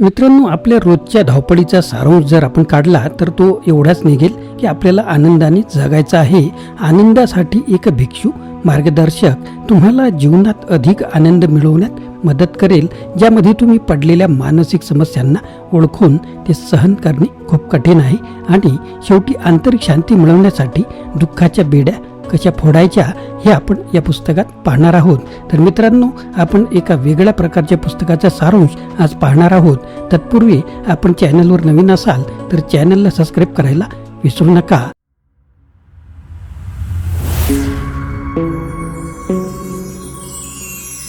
मित्रांनो आपल्या रोजच्या धावपळीचा सारांश जर आपण काढला तर तो एवढाच निघेल की आपल्याला आनंदाने जगायचं आहे. आनंदासाठी एक भिक्षू मार्गदर्शक तुम्हाला जीवनात अधिक आनंद मिळवण्यात मदत करेल ज्यामध्ये तुम्ही पडलेल्या मानसिक समस्यांना ओळखून ते सहन करणे खूप कठीण आहे. आणि शेवटी आंतरिक शांती मिळवण्यासाठी दुःखाच्या बेड्या कशा फोडायच्या हे आपण या पुस्तकात पाहणार आहोत. तर मित्रांनो आपण एका वेगळ्या प्रकारच्या पुस्तकाचा सारांश आज पाहणार आहोत. तत्पूर्वी आपण चॅनलवर नवीन असाल तर चॅनलला सबस्क्राईब करायला विसरू नका.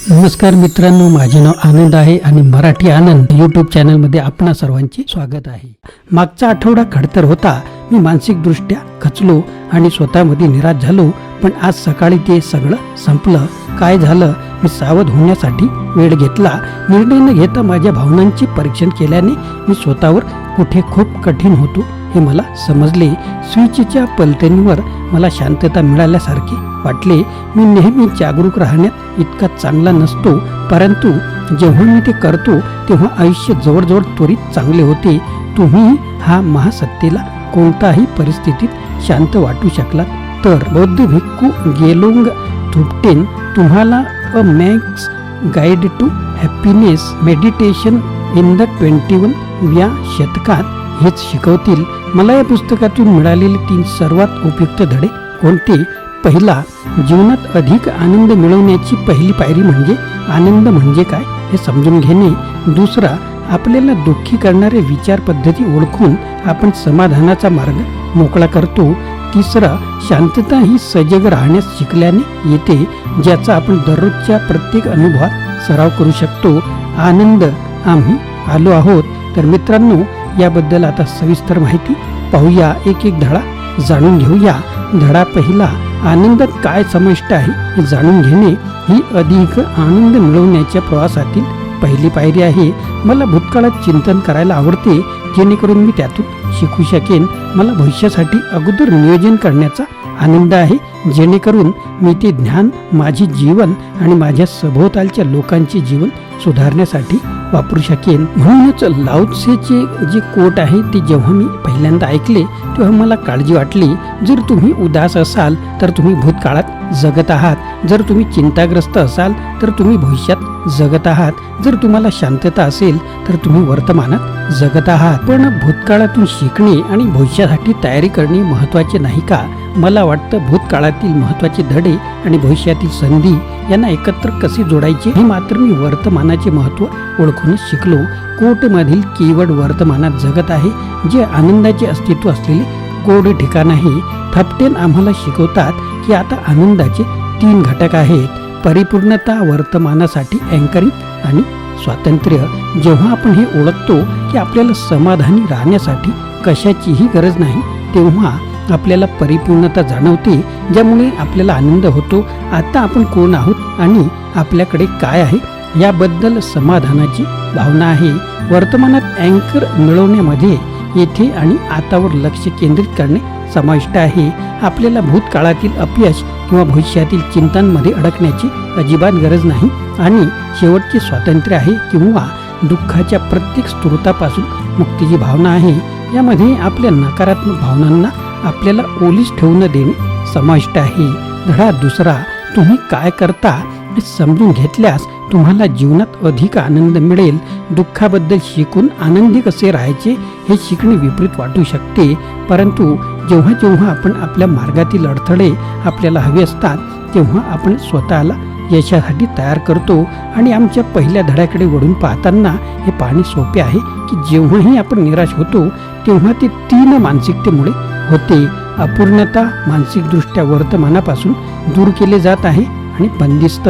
नमस्कार मित्रांनो माझे नाव आनंद आहे आणि मराठी आनंद यूट्यूब चॅनलमध्ये आपणा सर्वांचे स्वागत आहे. मागचा आठवडा खडतर होता मी मानसिकदृष्ट्या खचलो आणि स्वतःमध्ये निराश झालो पण आज सकाळी ते सगळं संपलं. काय झालं? मी सावध होण्यासाठी वेळ घेतला. निर्णय न घेता माझ्या भावनांचे परीक्षण केल्याने मी स्वतःवर कुठे खूप कठीण होतो हे मला समजले. स्विचच्या पलटणीवर मला शांतता मिळाल्यासारखे वाटले. मी नेहमी जागरूक राहण्यात इतका चांगला नसतो परंतु जेव्हा मी ते करतो तेव्हा आयुष्य जवळजवळ त्वरित चांगले होते. तुम्ही हा महासत्तेला कोणताही परिस्थितीत शांत वाटू शकला तर. बौद्ध भिक्खू गेलोंग थुपटेन तुम्हाला a monk's guide to happiness meditation in the twenty one या शतकात हेच शिकवतील. मला या पुस्तकातून मिळालेले तीन सर्वात उपयुक्त धडे कोणते? पहिला जीवनात अधिक आनंद मिळवण्याची पहिली पायरी म्हणजे आनंद म्हणजे काय? हे समजून घेणे. दुसरा आपल्याला दुःखी करणारे विचार पद्धती ओळखून आपण समाधानाचा मार्ग मोकळा करतो. तिसरा शांतता ही सजग राहण्यास शिकल्याने येते ज्याचा आपण दररोजच्या प्रत्येक अनुभवात सराव करू शकतो. आनंद आम्ही आलो आहोत. तर मित्रांनो याबद्दल आता सविस्तर माहिती पाहूया. एक एक धडा जाणून घेऊया. धडा पहिला आनंदात काय समाविष्ट आहे हे जाणून घेणे. ही अधिक आनंद मिळवण्याच्या प्रवासातील पहिली पायरी आहे मला भूतकाळात चिंतन करायला आवडते जेणेकरून मी त्यातून शिकू शकेन. मला भविष्यासाठी अगोदर नियोजन करण्याचा आनंद आहे जेणेकरून मी ते ज्ञान माझे जीवन आणि माझ्या सभोवतालच्या लोकांचे जीवन सुधारण्यासाठी वापरू शकेन. म्हणूनच लाउत्सेचे जे कोट आहे ते जेव्हा मी पहिल्यांदा ऐकले मला काळजी वाटली. जर तुम्ही उदास असाल तर तुम्ही भूतकाळात जगत आहात. जर तुम्ही चिंताग्रस्त असाल तर तुम्ही भविष्यात जगत आहात. जर तुम्हाला शांतता असेल तर तुम्ही वर्तमानात जगत आहात. पण भूतकाळातून शिकणे आणि भविष्यासाठी तयारी करणे महत्त्वाचे नाही का? मला वाटतं भूतकाळातील महत्त्वाचे धडे आणि भविष्यातील संधी यांना एकत्र कसे जोडायचे हे मात्र मी वर्तमानाचे महत्त्व ओळखूनच शिकलो. कोटमधील केवळ वर्तमानात जगत आहे जे आनंदाचे अस्तित्व असलेले गोड ठिकाण आहे. थपटेन आम्हाला शिकवतात की आता आनंदाचे तीन घटक आहेत परिपूर्णता वर्तमानासाठी अँकरिंग आणि स्वातंत्र्य. जेव्हा आपण हे ओळखतो की आपल्याला समाधानी राहण्यासाठी कशाचीही गरज नाही तेव्हा आपल्याला परिपूर्णता जाणवते ज्यामुळे आपल्याला आनंद होतो. आता आपण कोण आहोत आणि आपल्याकडे काय आहे याबद्दल समाधानाची भावना आहे. वर्तमानात अँकर मिळवण्यामध्ये येथे आणि आतावर लक्ष केंद्रित करणे समाविष्ट आहे. आपल्याला भूतकाळातील अपयश किंवा भविष्यातील चिंतांमध्ये अडकण्याची अजिबात गरज नाही आणि शेवटचे स्वातंत्र्य आहे किंवा दुःखाच्या प्रत्येक स्त्रोतापासून मुक्तीची भावना आहे. यामध्ये आपल्या नकारात्मक भावनांना आपल्याला ओलीस ठेवू न देणे समाविष्ट आहे. धडा दुसरा तुम्ही काय करता हे समजून घेतल्यास तुम्हाला जीवनात अधिक आनंद मिळेल. दुःखाबद्दल शिकून आनंदी कसे राहायचे हे शिकणे विपरीत वाटू शकते. परंतु जेव्हा जेव्हा आपण आपल्या मार्गातील अडथळे आपल्याला हवे असतात तेव्हा आपण स्वतःला यशासाठी तयार करतो आणि आमच्या पहिल्या धड्याकडे वळून पाहताना हे पाहणे सोपे आहे की जेव्हाही आपण निराश होतो तेव्हा ते तीन मानसिकतेमुळे होते. अपूर्णता मानसिकदृष्ट्या वर्तमानापासून दूर केले जात आहे आणि बंदिस्त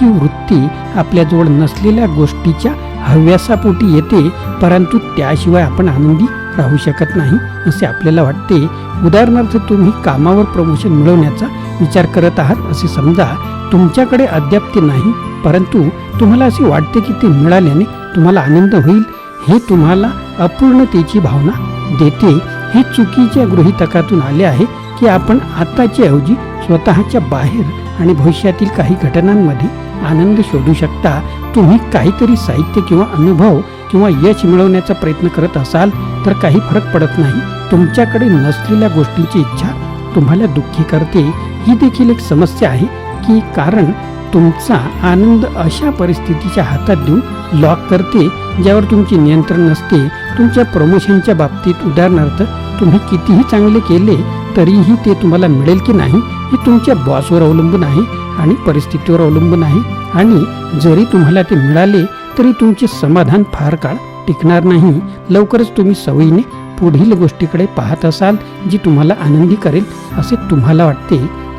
ही वृत्ती आपल्याजवळ नसलेल्या गोष्टीच्या हव्यासापोटी येते परंतु त्याशिवाय आपण आनंदी राहू शकत नाही असे आपल्याला वाटते. उदाहरणार्थ तुम्ही कामावर प्रमोशन मिळवण्याचा विचार करत आहात असे समजा तुमच्याकडे अद्याप ते नाही परंतु तुम्हाला असे वाटते की ते मिळाल्याने तुम्हाला आनंद होईल हे तुम्हाला अपूर्णतेची भावना देते. हे चुकीच्या गृहितकातून आले आहे की आपण आताच्या ऐवजी स्वतःच्या बाहेर आणि भविष्यातील काही घटनांमध्ये आनंद शोधू शकता. तुम्ही काहीतरी साहित्य किंवा अनुभव किंवा यश मिळवण्याचा प्रयत्न करत असाल तर काही फरक पडत नाही. तुमच्याकडे नसलेल्या गोष्टींची इच्छा तुम्हाला दुःखी करते. ही देखील एक समस्या आहे की कारण तुमचा आनंद अशा परिस्थितीच्या हातात देऊन लॉक करते ज्यावर तुमचे नियंत्रण नसते. तुमच्या प्रमोशनच्या बाबतीत उदाहरणार्थ तुम्ही कितीही चांगले केले तरीही ते तुम्हाला मिळेल की नाही हे तुमच्या बॉसवर अवलंबून आहे आणि परिस्थितीवर अवलंबून आहे. आणि जरी तुम्हाला ते मिळाले तरी तुमचे समाधान फार काळ टिकणार नाही. लवकरच तुम्ही सवयीने पुढील गोष्टीकडे पाहत असाल जी तुम्हाला आनंदी करेल असे तुम्हाला वाटते.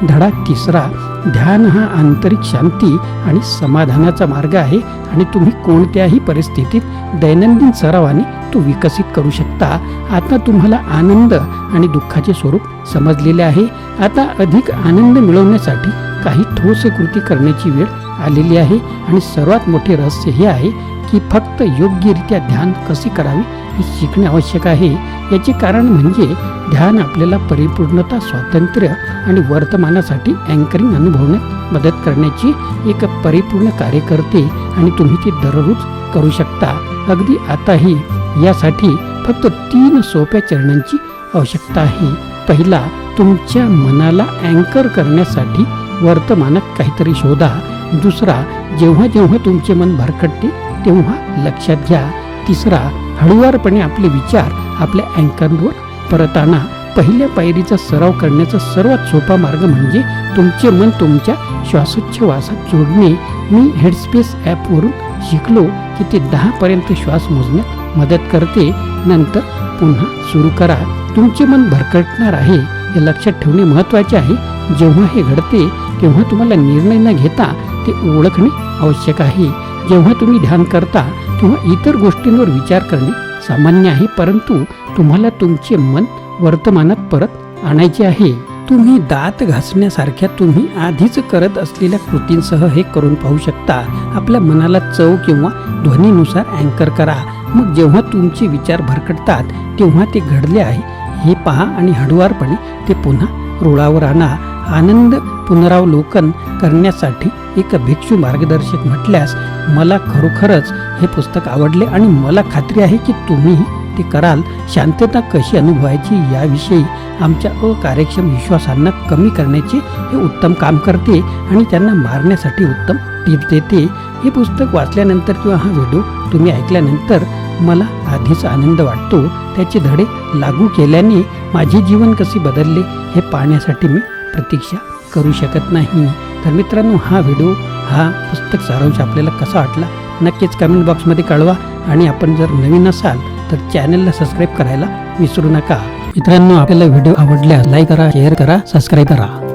धडा तिसरा ध्यान हा आंतरिक शांती आणि समाधानाचा मार्ग आहे आणि तुम्ही कोणत्याही परिस्थितीत दैनंदिन सरावाने तो विकसित करू शकता. आता तुम्हाला आनंद आणि दुःखाचे स्वरूप समजलेले आहे. आता अधिक आनंद मिळवण्यासाठी काही ठोस कृती करण्याची वेळ आलेली आहे आणि सर्वात मोठे रहस्य हे आहे की फक्त योग्यरित्या ध्यान कसे करावे हे शिकणे आवश्यक आहे. याचे कारण म्हणजे ध्यान आपल्याला परिपूर्णता स्वातंत्र्य आणि वर्तमानासाठी अँकरिंग अनुभवण्यात मदत करण्याची एक परिपूर्ण कार्य करते आणि तुम्ही ते दररोज करू शकता. अगदी आताही यासाठी फक्त तीन सोप्या चरणांची आवश्यकता आहे. पहिला तुमच्या मनाला अँकर करण्यासाठी वर्तमानात काहीतरी शोधा. दुसरा जेव्हा जेव्हा तुमचे मन भरकटते तेव्हा लक्षात घ्या. तिसरा हळुवारपणे आपले विचार आपल्या अँकरवर परताना पहिल्या पायरीचा सराव करण्याचा सर्वात सोपा मार्ग म्हणजे तुमचे मन तुमच्या श्वासोच्छवासात जोडणे. मी हेडस्पेस ॲपवरून शिकलो की ते दहापर्यंत श्वास मोजण्यात मदत करते. नंतर पुन्हा सुरू करा. तुमचे मन भरकटणार आहे हे लक्षात ठेवणे महत्त्वाचे आहे. जेव्हा हे घडते तेव्हा तुम्हाला निर्णय न घेता ते ओळखणे आवश्यक आहे. जेव्हा तुम्ही ध्यान करता तेव्हा इतर गोष्टींवर विचार करणे सामान्य आहे परंतु तुम्हाला तुमचे मन वर्तमानात परत आणायचे आहे. तुम्ही दात घासण्यासारख्या तुम्ही आधीच करत असलेल्या कृतींसह हे करून पाहू शकता. आपल्या मनाला चव किंवा ध्वनीनुसार अँकर करा. मग जेव्हा तुमचे विचार भरकटतात तेव्हा ते घडले आहे. हे पहा आणि हळुवारपणे ते पुन्हा रुळावर आणा. आनंद पुनरावलोकन करण्यासाठी एक भिक्षू मार्गदर्शक म्हटल्यास मला खरोखरच हे पुस्तक आवडले आणि मला खात्री आहे की तुम्ही ते कराल. शांतता कशी अनुभवायची याविषयी आमच्या अकार्यक्षम विश्वासांना कमी करण्याचे हे उत्तम काम करते आणि त्यांना मारण्यासाठी उत्तम टिप्स देते. हे पुस्तक वाचल्यानंतर किंवा हा व्हिडिओ तुम्ही ऐकल्यानंतर मला आधीच आनंद वाटतो. त्याचे धडे लागू केल्याने माझे जीवन कसे बदलले हे पाहण्यासाठी मी प्रतीक्षा करू शकत नाही. तर मित्रांनो हा व्हिडिओ हा पुस्तक सारांश आपल्याला कसा वाटला? नक्कीच कमेंट बॉक्समध्ये कळवा. आणि आपण जर नवीन असाल तर चॅनलला सबस्क्राईब करायला विसरू नका. मित्रांनो आपल्याला व्हिडिओ आवडल्यास लाईक करा शेअर करा सबस्क्राईब करा.